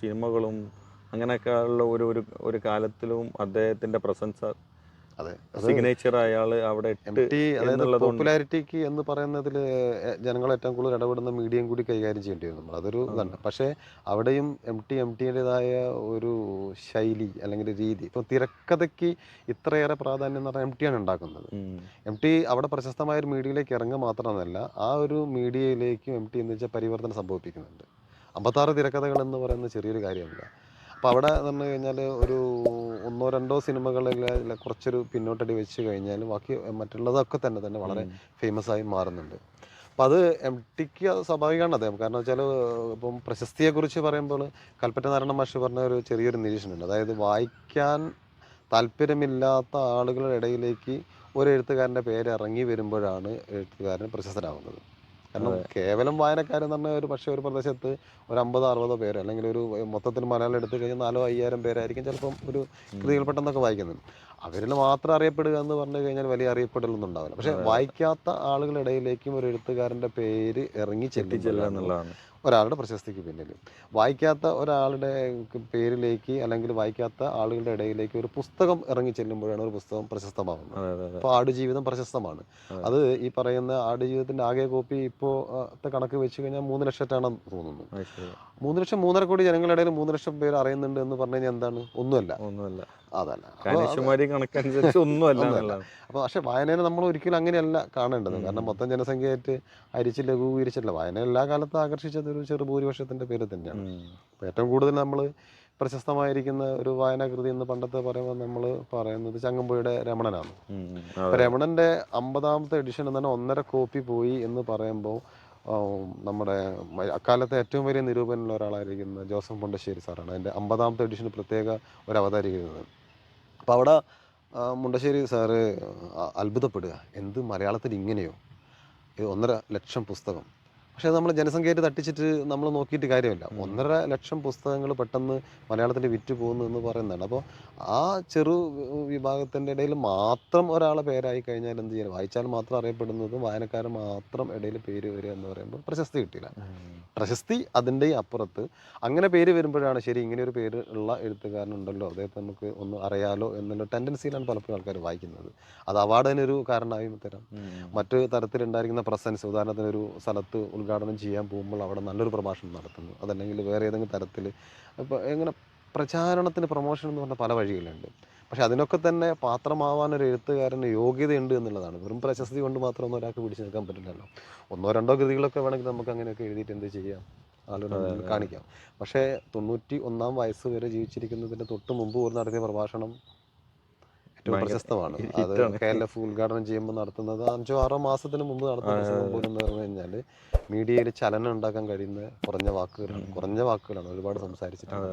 സിനിമകളും അങ്ങനെയൊക്കെ ഉള്ള ഒരു ഒരു ഒരു കാലത്തിലും അദ്ദേഹത്തിന്റെ പ്രസൻസ് സിഗ്നേച്ചർ അയാൾ അവിടെ പോപ്പുലാരിറ്റിക്ക് എന്ന് പറയുന്നതിൽ ജനങ്ങൾ ഏറ്റവും കൂടുതൽ ഇടപെടുന്ന മീഡിയം കൂടി കൈകാര്യം ചെയ്യേണ്ടി വരും നമ്മൾ അതൊരു ഇതാണ്. പക്ഷേ അവിടെയും എം ടി എം ടിയുടേതായ ഒരു ശൈലി അല്ലെങ്കിൽ രീതി ഇപ്പം തിരക്കഥയ്ക്ക് ഇത്രയേറെ പ്രാധാന്യം എന്ന് പറഞ്ഞാൽ എം ടിയാണ് ഉണ്ടാക്കുന്നത്. എം ടി അവിടെ പ്രശസ്തമായ ഒരു മീഡിയയിലേക്ക് ഇറങ്ങുക മാത്രമല്ല ആ ഒരു മീഡിയയിലേക്കും എം ടി എന്ന് വെച്ചാൽ പരിവർത്തനം സംഭവിപ്പിക്കുന്നുണ്ട്. അമ്പത്താറ് തിരക്കഥകൾ എന്ന് പറയുന്ന ചെറിയൊരു കാര്യമല്ല. അപ്പോൾ അവിടെ എന്ന് പറഞ്ഞു കഴിഞ്ഞാൽ ഒരു ഒന്നോ രണ്ടോ സിനിമകളിലെ കുറച്ചൊരു പിന്നോട്ടടി വെച്ച് കഴിഞ്ഞാൽ ബാക്കി മറ്റുള്ളതൊക്കെ തന്നെ തന്നെ വളരെ ഫേമസ് ആയി മാറുന്നുണ്ട്. അപ്പം അത് എം ടിക്ക് സ്വാഭാവികമാണ് അദ്ദേഹം കാരണം വെച്ചാൽ ഇപ്പം പ്രശസ്തിയെക്കുറിച്ച് പറയുമ്പോൾ കൽപ്പറ്റ നാരായണ മാഷി പറഞ്ഞ ഒരു ചെറിയൊരു നിരീക്ഷണമുണ്ട്. അതായത് വായിക്കാൻ താല്പര്യമില്ലാത്ത ആളുകളുടെ ഇടയിലേക്ക് ഒരു എഴുത്തുകാരന്റെ പേര് ഇറങ്ങി വരുമ്പോഴാണ് എഴുത്തുകാരൻ പ്രശസ്തനാകുന്നത്. കാരണം കേവലം വായനക്കാരെന്ന് പറഞ്ഞാൽ ഒരു പക്ഷേ ഒരു പ്രദേശത്ത് ഒരു അമ്പതോ അറുപതോ പേര് അല്ലെങ്കിൽ ഒരു മൊത്തത്തിൽ മലയാളം എടുത്തു കഴിഞ്ഞാൽ നാലോ അയ്യായിരം പേരായിരിക്കും ചിലപ്പം ഒരു കൃതികൾ പെട്ടെന്നൊക്കെ വായിക്കുന്നത് അവരിൽ മാത്രം അറിയപ്പെടുക എന്ന് പറഞ്ഞു കഴിഞ്ഞാൽ വലിയ അറിയപ്പെടലൊന്നും ഉണ്ടാവില്ല. പക്ഷെ വായിക്കാത്ത ആളുകളുടെ ഇടയിലേക്കും ഒരു എഴുത്തുകാരന്റെ പേര് ഇറങ്ങി എത്തിച്ചെല്ലുക ചെല്ലുക എന്നുള്ളതാണ്. ഒരാളുടെ പ്രശസ്തിക്ക് പിന്നിൽ വായിക്കാത്ത ഒരാളുടെ പേരിലേക്ക് അല്ലെങ്കിൽ വായിക്കാത്ത ആളുകളുടെ ഇടയിലേക്ക് ഒരു പുസ്തകം ഇറങ്ങി ചെല്ലുമ്പോഴാണ് ഒരു പുസ്തകം പ്രശസ്തമാകുന്നത് ഇപ്പോൾ ആടുജീവിതം പ്രശസ്തമാണ്. അത് ഈ പറയുന്ന ആടുജീവിതത്തിന്റെ ആകെ കോപ്പി ഇപ്പോൾ കണക്ക് വെച്ച് കഴിഞ്ഞാൽ മൂന്ന് ലക്ഷത്താണെന്ന് തോന്നുന്നു. മൂന്ന് ലക്ഷം മൂന്നര കോടി ജനങ്ങളുടെ ഇടയിൽ മൂന്ന് ലക്ഷം പേര് അറിയുന്നുണ്ട് എന്ന് പറഞ്ഞു കഴിഞ്ഞാൽ എന്താണ്? ഒന്നുമല്ല. ഒന്നുമല്ല. അതല്ല കനിഷുമാരി കണക്കനുസരിച്ച് ഒന്നുമല്ല. അപ്പോൾ പക്ഷേ വായനയെ നമ്മൾ ഒരിക്കലും അങ്ങനെയല്ല കാണേണ്ടത്. കാരണം മൊത്തം ജനസംഖ്യയായിട്ട് അരിച്ച് ലഘൂകരിച്ചിട്ടില്ല വായന എല്ലാ കാലത്തും ആകർഷിച്ചത് ഒരു ചെറു ഭൂരിപക്ഷത്തിന്റെ പേര് തന്നെയാണ്. ഏറ്റവും കൂടുതൽ നമ്മൾ പ്രശസ്തമായിരിക്കുന്ന ഒരു വായനാകൃതി എന്ന് പണ്ടത്തെ പറയുമ്പോൾ നമ്മൾ പറയുന്നത് ചങ്ങമ്പുഴയുടെ രമണനാണ്. രമണന്റെ അമ്പതാമത്തെ എഡിഷൻ എന്ന് പറഞ്ഞാൽ ഒന്നര കോപ്പി പോയി എന്ന് പറയുമ്പോൾ നമ്മുടെ അക്കാലത്തെ ഏറ്റവും വലിയ നിരൂപനുള്ള ഒരാളായിരിക്കുന്ന ജോസഫ് പൊണ്ടശ്ശേരി സാറാണ് അതിന്റെ അമ്പതാമത്തെ എഡിഷന് പ്രത്യേക ഒരു അവതാരിക്കുന്നത് അപ്പോൾ അവിടെ മുണ്ടശ്ശേരി സാറ് അത്ഭുതപ്പെടുക. എന്ത് മലയാളത്തിൽ ഇങ്ങനെയോ? ഇത് ഒന്നര ലക്ഷം പുസ്തകം. പക്ഷേ നമ്മൾ ജനസംഖ്യയായിട്ട് തട്ടിച്ചിട്ട് നമ്മൾ നോക്കിയിട്ട് കാര്യമില്ല. ഒന്നര ലക്ഷം പുസ്തകങ്ങൾ പെട്ടെന്ന് മലയാളത്തിൽ വിറ്റ് പോകുന്നു എന്ന് പറയുന്നതാണ്. അപ്പോൾ ആ ചെറു വിഭാഗത്തിന്റെ ഇടയിൽ മാത്രം ഒരാളെ പേരായി കഴിഞ്ഞാൽ എന്ത് ചെയ്യാൻ വായിച്ചാൽ മാത്രം അറിയപ്പെടുന്നത് വായനക്കാരൻ മാത്രം ഇടയിൽ പേര് വരിക എന്ന് പറയുമ്പോൾ പ്രശസ്തി കിട്ടിയില്ല പ്രശസ്തി അതിന്റെ അപ്പുറത്ത് അങ്ങനെ പേര് വരുമ്പോഴാണ് ശരി ഇങ്ങനെ ഒരു പേര് ഉള്ള എഴുത്തുകാരനുണ്ടല്ലോ അദ്ദേഹത്തെ നമുക്ക് ഒന്ന് അറിയാലോ എന്നുള്ള ടെൻഡൻസിയിലാണ് പലപ്പോഴും ആൾക്കാർ വായിക്കുന്നത്. അത് അവാർഡിനൊരു കാരണമായി തരാം. മറ്റു മറ്റ് തരത്തിലുണ്ടായിരിക്കുന്ന പ്രസൻസ് ഉദാഹരണത്തിന് ഒരു സ്ഥലത്ത് ഉദ്ഘാടനം ചെയ്യാൻ പോകുമ്പോൾ അവിടെ നല്ലൊരു പ്രഭാഷണം നടത്തുന്നു. അതല്ലെങ്കിൽ വേറെ ഏതെങ്കിലും തരത്തിൽ ഇപ്പോൾ എങ്ങനെ പ്രചാരണത്തിന് പ്രൊമോഷൻ എന്ന് പറഞ്ഞ പല വഴികളുണ്ട്. പക്ഷെ അതിനൊക്കെ തന്നെ പാത്രമാവാൻ ഒരു എഴുത്തുകാരന് യോഗ്യതയുണ്ട് എന്നുള്ളതാണ്. വെറും പ്രശസ്തി കൊണ്ട് മാത്രമൊന്നും ഒരാൾക്ക് പിടിച്ചു നിൽക്കാൻ പറ്റില്ലല്ലോ. ഒന്നോ രണ്ടോ കൃതികളൊക്കെ വേണമെങ്കിൽ നമുക്ക് അങ്ങനെയൊക്കെ എഴുതിയിട്ട് എന്ത് ചെയ്യാം? ആലോചന കാണിക്കാം. പക്ഷേ തൊണ്ണൂറ്റി ഒന്നാം വയസ്സ് വരെ ജീവിച്ചിരിക്കുന്നതിന്റെ തൊട്ട് മുമ്പ് ഒരു നടത്തിയ പ്രഭാഷണം ഏറ്റവും പ്രശസ്തമാണ്. അത്. കെ എൽ എഫ് ഉദ്ഘാടനം ചെയ്യുമ്പോൾ നടത്തുന്നത് അഞ്ചോ ആറോ മാസത്തിന് മുമ്പ് നടത്തുന്ന പ്രസംഗം പോലും എന്ന് പറഞ്ഞു കഴിഞ്ഞാൽ മീഡിയയിൽ ചലനം ഉണ്ടാക്കാൻ കഴിയുന്ന കുറഞ്ഞ വാക്കുകളാണ്. കുറഞ്ഞ വാക്കുകളാണ് ഒരുപാട് സംസാരിച്ചിട്ടുണ്ട്